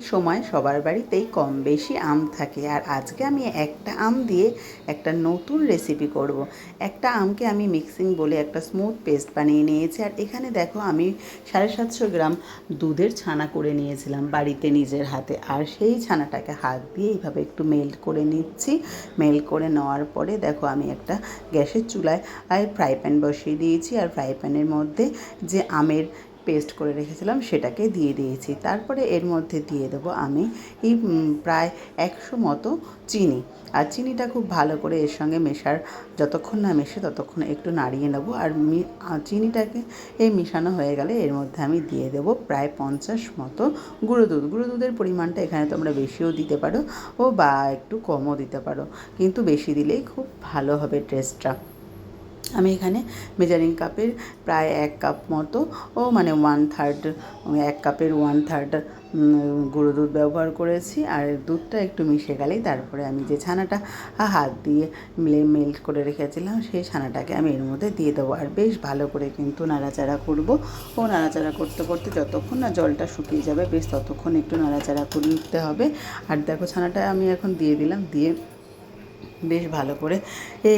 সময় সবার বাড়িতেই কম বেশি আম থাকে। আর আজকে আমি একটা আম দিয়ে একটা নতুন রেসিপি করব। একটা আমকে আমি মিক্সিং বলে একটা স্মুথ পেস্ট বানিয়ে নিয়েছি। আর এখানে দেখো আমি সাড়ে সাতশো গ্রাম দুধের ছানা করে নিয়েছিলাম বাড়িতে নিজের হাতে। আর সেই ছানাটাকে হাত দিয়ে এইভাবে একটু মেল্ট করে নিচ্ছি। মেল্ট করে নেওয়ার পরে দেখো আমি একটা গ্যাসের চুলায় ফ্রাই প্যান বসিয়ে দিয়েছি। আর ফ্রাই প্যানের মধ্যে যে আমের পেস্ট করে রেখেছিলাম, সেটাকে দিয়ে দিয়েছি। তারপরে এর মধ্যে দিয়ে দেবো আমি এই প্রায় একশো মতো চিনি। আর চিনিটা খুব ভালো করে এর সঙ্গে মেশার, যতক্ষণ না মেশে ততক্ষণ একটু নাড়িয়ে নেব। আর চিনিটাকে এই মিশানো হয়ে গেলে এর মধ্যে আমি দিয়ে দেবো প্রায় পঞ্চাশ মতো গুঁড়ো দুধ। গুঁড়ো দুধের পরিমাণটা এখানে তোমরা বেশিও দিতে পারো ও বা একটু কমও দিতে পারো। কিন্তু বেশি দিলেই খুব ভালো হবে টেস্টটা। আমি এখানে মেজারিং কাপের প্রায় এক কাপ মতো ও মানে ওয়ান থার্ড এক কাপের ওয়ান থার্ড গুঁড়ো দুধ ব্যবহার করেছি। আর দুধটা একটু মিশে গেলেই তারপরে আমি যে ছানাটা হাত দিয়ে মিলে মেল্ট করে রেখেছিলাম, সেই ছানাটাকে আমি এর মধ্যে দিয়ে দেবো। আর বেশ ভালো করে কিন্তু নাড়াচাড়া করব। ও নাড়াচাড়া করতে করতে যতক্ষণ না জলটা শুকিয়ে যাবে, বেশ ততক্ষণ একটু নাড়াচাড়া করতে হবে। আর দেখো ছানাটা আমি এখন দিয়ে দিলাম, দিয়ে বেশ ভালো করে, এ,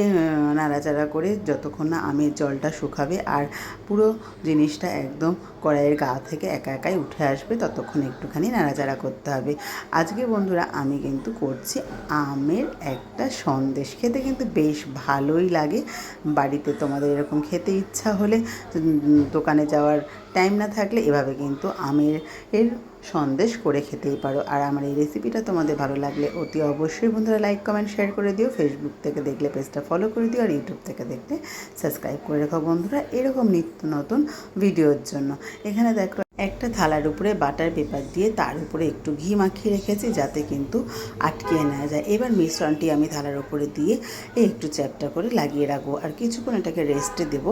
নাড়াচাড়া করে যতক্ষণ না আমের জলটা শুকাবে আর পুরো জিনিসটা একদম কড়াইয়ের গা থেকে একা একাই উঠে আসবে, ততক্ষণ একটুখানি নাড়াচাড়া করতে হবে। আজকে বন্ধুরা আমি কিন্তু করছি আমের একটা সন্দেশ, খেতে কিন্তু বেশ ভালোই লাগে। বাড়িতে তোমাদের এরকম খেতে ইচ্ছা হলে দোকানে যাওয়ার টাইম না থাকলে এভাবে কিন্তু আমের এর সন্দেশ করে খেতেই পারো। আর আমার এই রেসিপিটা তোমাদের ভালো লাগলে অতি অবশ্যই বন্ধুরা লাইক কমেন্ট শেয়ার করে দিও। ফেসবুক থেকে দেখলে পেজটা ফলো করে দিও। আর ইউটিউব থেকে দেখলে সাবস্ক্রাইব করে রাখো বন্ধুরা। এরকম নিত্য নতুন ভিডিওর জন্য। এখানে দেখো একটা থালার উপরে বাটার পেপার দিয়ে তার উপরে একটু ঘি মাখিয়ে রেখেছি যাতে কিন্তু আটকিয়ে নেওয়া যায়। এবার মিশ্রণটি আমি থালার উপরে দিয়ে একটু চ্যাপটা করে লাগিয়ে রাখব আর কিছুক্ষণ এটাকে রেস্টে দেবো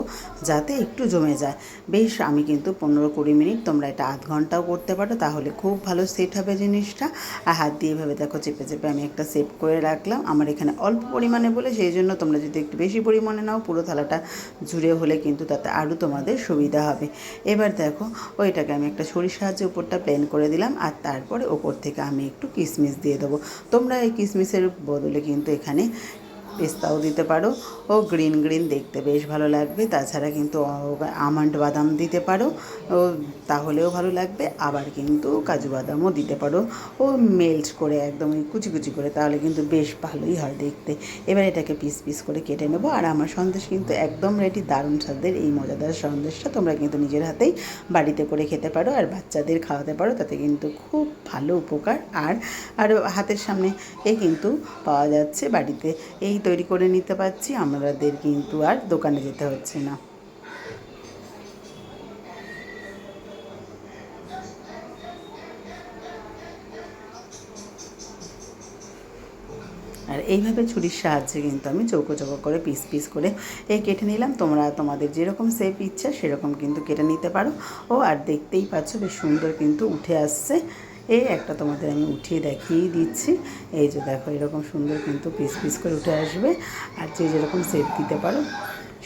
যাতে একটু জমে যায়। বেশ, আমি কিন্তু পনেরো কুড়ি মিনিট তোমরা এটা আধ ঘন্টাও করতে পারো, তাহলে খুব ভালো সেট হবে জিনিসটা। আর হাত দিয়ে এভাবে দেখো চেপে চেপে আমি একটা সেট করে রাখলাম। আমার এখানে অল্প পরিমাণে বলে, সেই জন্য তোমরা যদি একটু বেশি পরিমাণে নাও, পুরো থালাটা জুড়ে হলে কিন্তু তাতে আরও তোমাদের সুবিধা হবে। এবার দেখো, ওইটাকে আমি একটা ছুরির সাহায্যে উপরটা প্লেন করে দিলাম আর তারপরে ওপর থেকে আমি একটু কিশমিশ দিয়ে দেবো। তোমরা এই কিশমিশের বদলে কিন্তু এখানে পেস্তাও দিতে পারো ও গ্রিন গ্রিন দেখতে বেশ ভালো লাগবে। তাছাড়া কিন্তু আমন্ড বাদাম দিতে পারো, ও তাহলেও ভালো লাগবে। আবার কিন্তু কাজু বাদামও দিতে পারো। ও মেল্ট করে একদম কুচি কুচি করে, তাহলে কিন্তু বেশ ভালোই হয় দেখতে। এবার এটাকে পিস পিস করে কেটে নেব। আর আমার সন্দেশ কিন্তু একদম রেডি। দারুণ স্বাদের এই মজাদার সন্দেশটা তোমরা কিন্তু নিজের হাতেই বাড়িতে করে খেতে পারো। আর বাচ্চাদের খাওয়াতে পারো, তাতে কিন্তু খুব ভালো উপকার। আর আর হাতের সামনে এ কিন্তু পাওয়া যাচ্ছে বাড়িতে। এই তৈরি করে নিতে পারছি, আমাদের কিন্তু আর দোকানে যেতে হচ্ছে না। আর এইভাবে ছুরির সাহায্যে কিন্তু আমি চৌকো চৌকো করে পিস পিস করে এই কেটে নিলাম। তোমরা তোমাদের যেরকম শেপ ইচ্ছা সেরকম কিন্তু কেটে নিতে পারো। ও, আর দেখতেই পাচ্ছ বেশ সুন্দর কিন্তু উঠে আসছে। এই একটা তোমাদের আমি উঠিয়ে দেখিয়ে দিচ্ছি। এই যে দেখো, এরকম সুন্দর কিন্তু পিস পিস করে উঠে আসবে। আর যে যেরকম সেপ দিতে পারো,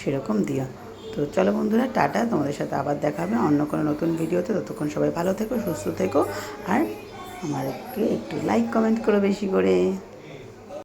সেরকম দিও। তো চলো বন্ধুরা, টাটা। তোমাদের সাথে আবার দেখা হবে অন্য কোনো নতুন ভিডিওতে। ততক্ষণ সবাই ভালো থেকো, সুস্থ থেকো। আর আমাকে একটু লাইক কমেন্ট করো বেশি করে।